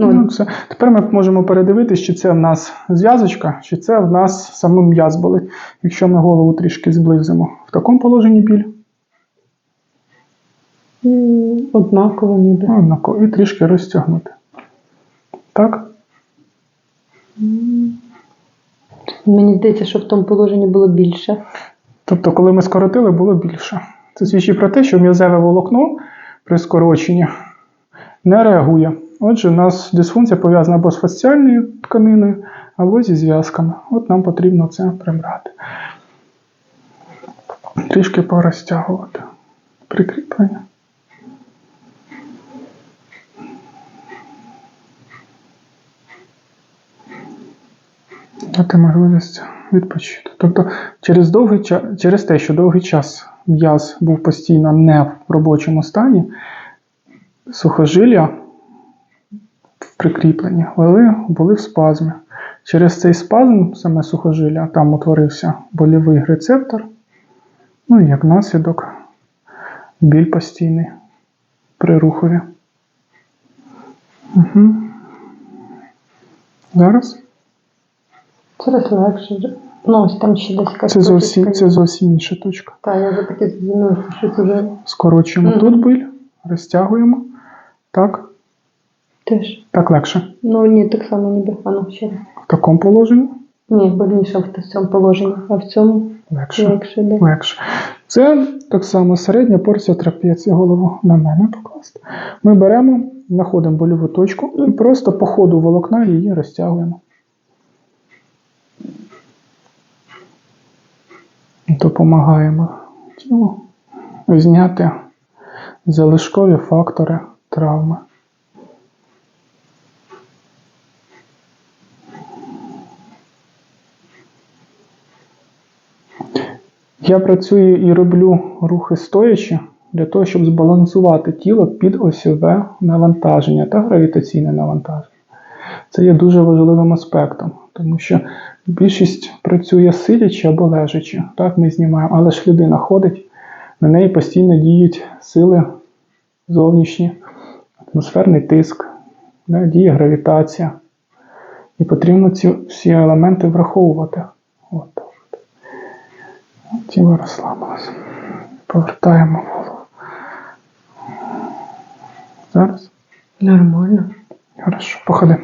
Ну, Ну, це. Тепер ми можемо передивитися, чи це в нас зв'язочка, чи це в нас саме м'яз болить. Якщо ми голову трішки зблизимо. В такому положенні біль. однаково ніби. Ну, однаково. І трішки розтягнути. Так? Мені здається, що в тому положенні було більше. Тобто, коли ми скоротили, було більше. Це свідчить про те, що м'язеве волокно при скороченні не реагує. Отже, у нас дисфункція пов'язана або з фасціальною тканиною, або зі зв'язками. От нам потрібно це прибрати. Трішки порозтягувати. Прикріплення. Дати можливість відпочити. Тобто, через, довгий час, через те, що довгий час м'яз був постійно не в робочому стані, сухожилля в прикріпленні але були в спазмі. Через цей спазм, саме сухожилля, там утворився болівий рецептор, ну і як наслідок біль постійний при рухові. Угу. Зараз. Зараз легше вже. Ну, ось там ще десь якась Це зовсім, це зовсім інша точка. Та, я вже зрозуміла, що щось уже Скорочуємо Мгм. тут біль, розтягуємо. Так, теж. так легше. Ну ні, так само ніби. А ну ще. В такому положенні Ні, больніше в цьому положенні, а в цьому легше. легше, да. легше. Це так само середня порція трапеції. Голову на мене покласти. Ми беремо, знаходимо больову точку і просто по ходу волокна її розтягуємо. Допомагаємо тілу зняти залишкові фактори травми. Я працюю і роблю рухи стоячи для того, щоб збалансувати тіло під осьове навантаження та гравітаційне навантаження. Це є дуже важливим аспектом, тому що більшість працює сидячи або лежачи. Так ми знімаємо, але ж людина ходить, на неї постійно діють сили зовнішні, атмосферний тиск, діє гравітація. І потрібно ці всі елементи враховувати. Тіло розслабилося. Повертаємо голову. Зараз. Нормально. Хорошо, походи.